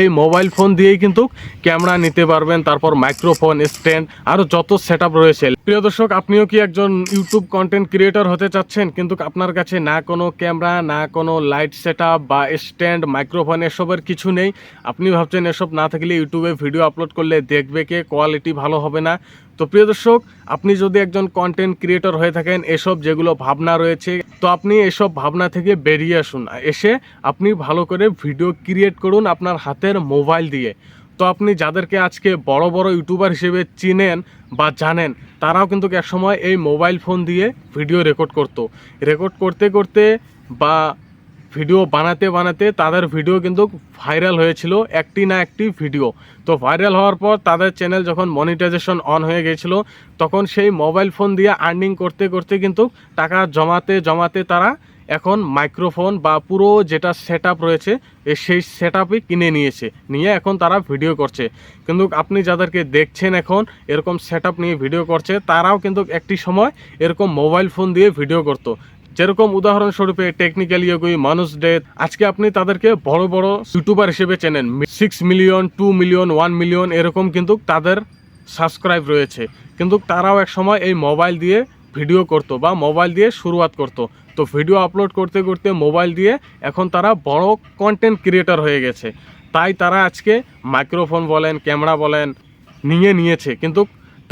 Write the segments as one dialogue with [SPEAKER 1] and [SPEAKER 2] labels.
[SPEAKER 1] এই mobile phone দিয়েই কিন্তু ক্যামেরা নিতে পারবেন, তারপর মাইক্রোফোন স্ট্যান্ড আরও যত সেট রয়েছে। প্রিয় দর্শক, আপনিও কি একজন ইউটিউব কন্টেন্ট ক্রিয়েটর হতে চাচ্ছেন? কিন্তু আপনার কাছে না কোনো ক্যামেরা না কোনো লাইট সেট বা স্ট্যান্ড মাইক্রোফোন এসবের কিছু নেই। আপনি ভাবছেন এসব না থাকলে ইউটিউবে ভিডিও আপলোড করলে দেখবে কে? কোয়ালিটি ভালো হবে না। তো প্রিয় দর্শক, আপনি যদি একজন কন্টেন্ট ক্রিয়েটর হয়ে থাকেন, এসব যেগুলো ভাবনা রয়েছে, তো আপনি এসব ভাবনা থেকে বেরিয়ে আসুন। এসে আপনি ভালো করে ভিডিও ক্রিয়েট করুন আপনার হাতের মোবাইল দিয়ে। তো আপনি যাদেরকে আজকে বড় বড় ইউটিউবার হিসেবে চিনেন বা জানেন, তারাও কিন্তু একসময় এই মোবাইল ফোন দিয়ে ভিডিও রেকর্ড করতো। রেকর্ড করতে করতে বা ভিডিও বানাতে বানাতে তাদের ভিডিও কিন্তু ভাইরাল হয়েছিল, একটি না একটি ভিডিও তো ভাইরাল হওয়ার পর তাদের চ্যানেল যখন মনিটাইজেশন অন হয়ে গেছিল তখন সেই মোবাইল ফোন দিয়ে আর্নিং করতে করতে কিন্তু টাকা জমাতে জমাতে তারা এখন মাইক্রোফোন বা পুরো যেটা সেট রয়েছে সেই সেট কিনে নিয়েছে, নিয়ে এখন তারা ভিডিও করছে। কিন্তু আপনি যাদেরকে দেখছেন এখন, এরকম সেট নিয়ে ভিডিও করছে, তারাও কিন্তু একটি সময় এরকম মোবাইল ফোন দিয়ে ভিডিও করতো। যেরকম উদাহরণস্বরূপে টেকনিক্যাল ইয়োগুই মানুষ ডেথ আজকে আপনি তাদেরকে বড় বড় ইউটিউবার হিসেবে চেনেন six million two million one million এরকম কিন্তু তাদের সাবস্ক্রাইব রয়েছে। কিন্তু তারাও এক সময় এই মোবাইল দিয়ে ভিডিও করতো বা মোবাইল দিয়ে শুরুয়াত করতো। তো ভিডিও আপলোড করতে করতে মোবাইল দিয়ে এখন তারা বড় কন্টেন্ট ক্রিয়েটর হয়ে গেছে। তাই তারা আজকে মাইক্রোফোন বলেন ক্যামেরা বলেন, নিয়ে নিয়েছে। কিন্তু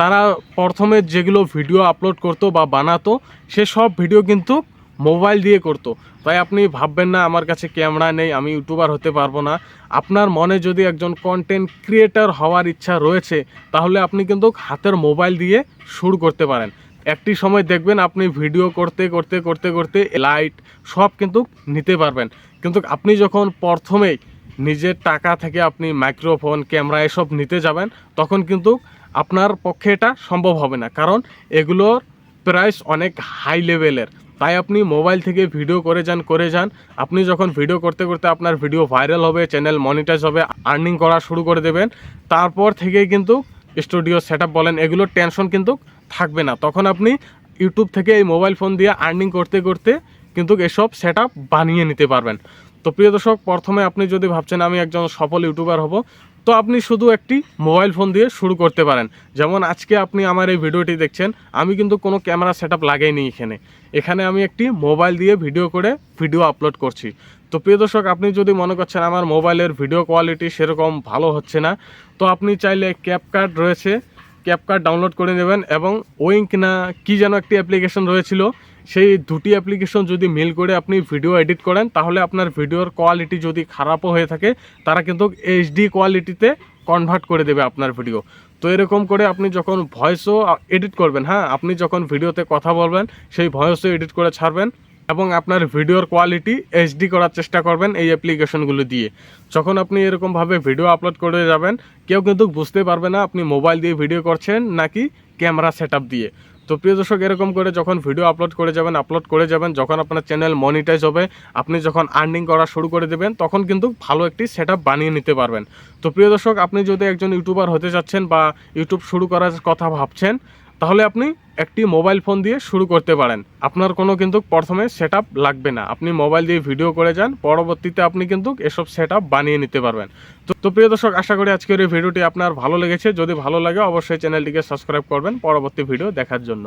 [SPEAKER 1] তারা প্রথমে যেগুলো ভিডিও আপলোড করতো বা বানাতো, সে সব ভিডিও কিন্তু মোবাইল দিয়ে করতো। তাই আপনি ভাববেন না, আমার কাছে ক্যামেরা নেই, আমি ইউটিউবার হতে পারব না। আপনার মনে যদি একজন কন্টেন্ট ক্রিয়েটার হওয়ার ইচ্ছা রয়েছে, তাহলে আপনি কিন্তু হাতের মোবাইল দিয়ে শুরু করতে পারেন। একটি সময় দেখবেন আপনি ভিডিও করতে করতে করতে করতে লাইট সব কিন্তু নিতে পারবেন। কিন্তু আপনি যখন প্রথমেই নিজের টাকা থেকে আপনি মাইক্রোফোন ক্যামেরা এসব নিতে যাবেন, তখন কিন্তু আপনার পক্ষে এটা সম্ভব হবে না। কারণ এগুলোর প্রাইস অনেক হাই লেভেলের তাই আপনি মোবাইল থেকে ভিডিও করে যান করে যান। আপনি যখন ভিডিও করতে করতে আপনার ভিডিও ভাইরাল হবে চ্যানেল মনিটাইজ হবে আর্নিং করা শুরু করে দেবেন। তারপর থেকেই কিন্তু স্টুডিও সেট বলেন এগুলোর টেনশন কিন্তু থাকবে না। তখন আপনি ইউটিউব থেকে এই মোবাইল ফোন দিয়ে আর্নিং করতে করতে কিন্তু এসব সেট বানিয়ে নিতে পারবেন। তো প্রিয় দর্শক, প্রথমে আপনি যদি ভাবছেন আমি একজন সফল ইউটিউবার হব তো আপনি শুধু একটি মোবাইল ফোন দিয়ে শুরু করতে পারেন। যেমন আজকে আপনি আমার এই ভিডিওটি দেখছেন, আমি কিন্তু কোনো ক্যামেরা সেট আপ লাগাইনি এখানে। এখানে আমি একটি মোবাইল দিয়ে ভিডিও করে ভিডিও আপলোড করছি। তো প্রিয় দর্শক, আপনি যদি মনে করছেন আমার মোবাইলের ভিডিও কোয়ালিটি সেরকম ভালো হচ্ছে না, তো আপনি চাইলে ক্যাপকার্ড রয়েছে ক্যাপকার্ড ডাউনলোড করে নেবেন এবং ওইঙ্ক না, কি যেন একটি অ্যাপ্লিকেশন রয়েছিল সেই দুটি অ্যাপ্লিকেশন যদি মিল করে আপনি ভিডিও এডিট করেন, তাহলে আপনার ভিডিওর কোয়ালিটি যদি খারাপও হয়ে থাকে, তারা কিন্তু এইচডি কোয়ালিটিতে কনভার্ট করে দেবে আপনার ভিডিও তো এরকম করে আপনি যখন ভয়েসও এডিট করবেন হ্যাঁ আপনি যখন ভিডিওতে কথা বলবেন, সেই ভয়েসও এডিট করে ছাড়বেন এবং আপনার ভিডিওর কোয়ালিটি এইচডি করার চেষ্টা করবেন এই অ্যাপ্লিকেশনগুলো দিয়ে। যখন আপনি এরকমভাবে ভিডিও আপলোড করে যাবেন, কেউ কিন্তু বুঝতে পারবে না আপনি মোবাইল দিয়ে ভিডিও করছেন নাকি ক্যামেরা সেট দিয়ে। তো প্রিয় দর্শক, এরকম করে যখন ভিডিও আপলোড করে যাবেন আপলোড করে যাবেন, যখন আপনার চ্যানেল মনিটাইজ হবে, আপনি যখন আর্নিং করা শুরু করে দেবেন, তখন কিন্তু ভালো একটি সেট বানিয়ে নিতে পারবেন। তো প্রিয় দর্শক, আপনি যদি একজন ইউটিউবার হতে চাচ্ছেন বা ইউটিউব শুরু করার কথা ভাবছেন, তাহলে আপনি একটি মোবাইল ফোন দিয়ে শুরু করতে পারেন। আপনার কোনো কিন্তু প্রথমে সেট লাগবে না। আপনি মোবাইল দিয়ে ভিডিও করে যান, পরবর্তীতে আপনি কিন্তু এসব সেট বানিয়ে নিতে পারবেন। তো প্রিয় দর্শক, আশা করি আজকের এই ভিডিওটি আপনার ভালো লেগেছে। যদি ভালো লাগে, অবশ্যই চ্যানেলটিকে সাবস্ক্রাইব করবেন। পরবর্তী ভিডিও দেখার জন্য।